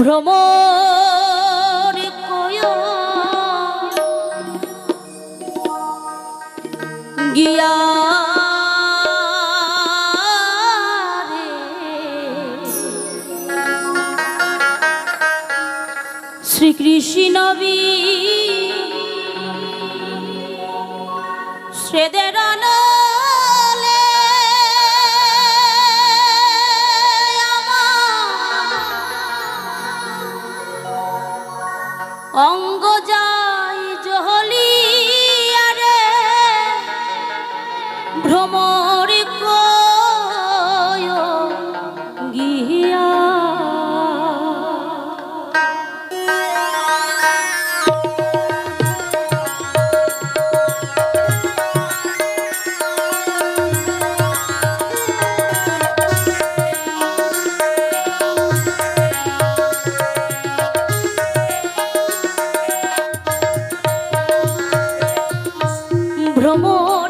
ভ্রমর গিয়া। শ্রীকৃষ্ণ বি শ্রেদের নলে ভ্রমর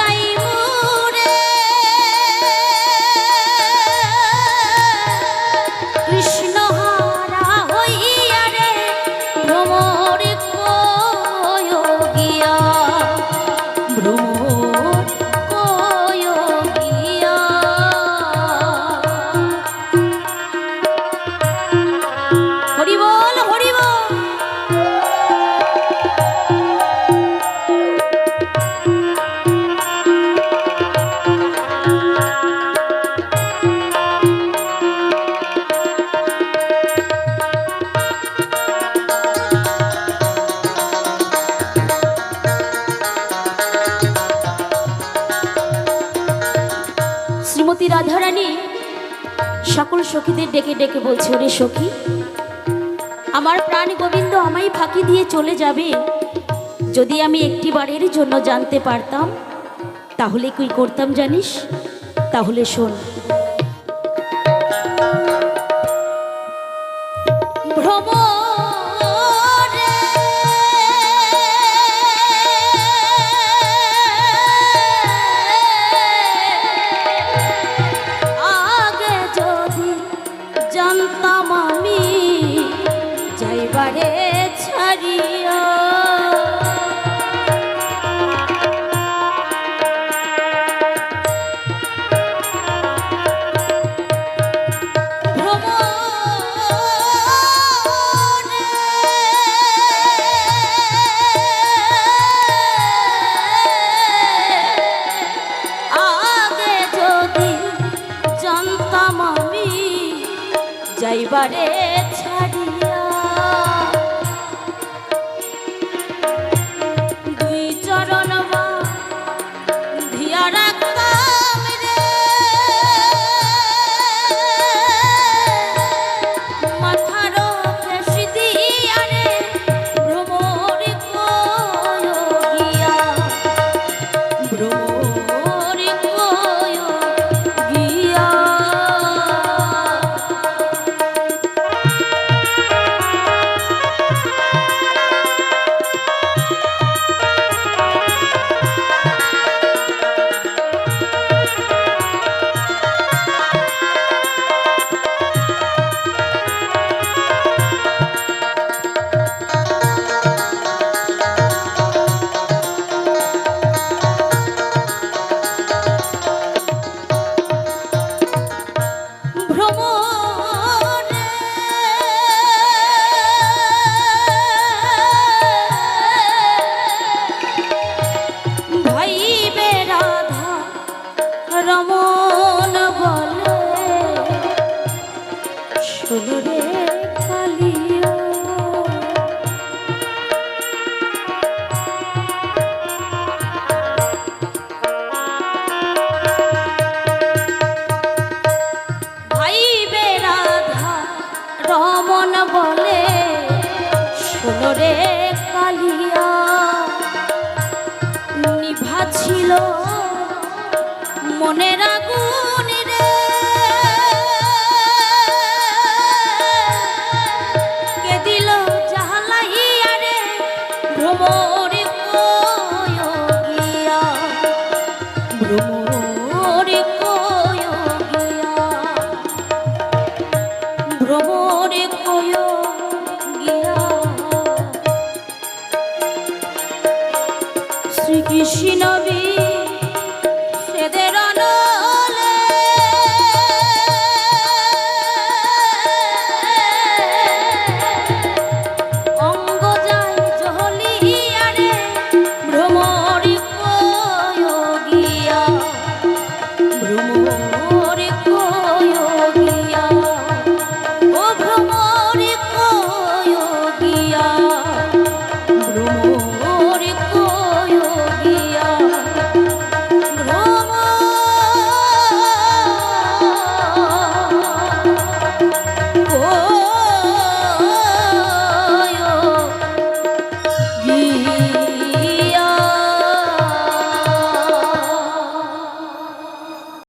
ভ্রমর রাধারানী, সকল সখীদের ডেকে ডেকে বলছে, ওরে সখী, আমার প্রাণ গোবিন্দ আমায় ফাঁকি দিয়ে চলে যাবে। যদি আমি একটি বারের জন্য জানতে পারতাম, তাহলে কি করতাম জানিস? তাহলে শোন। ভ্রমরে যাইবারে মন বলে শোনো রে কালিয়া নিভা ছিল মনের আগুন।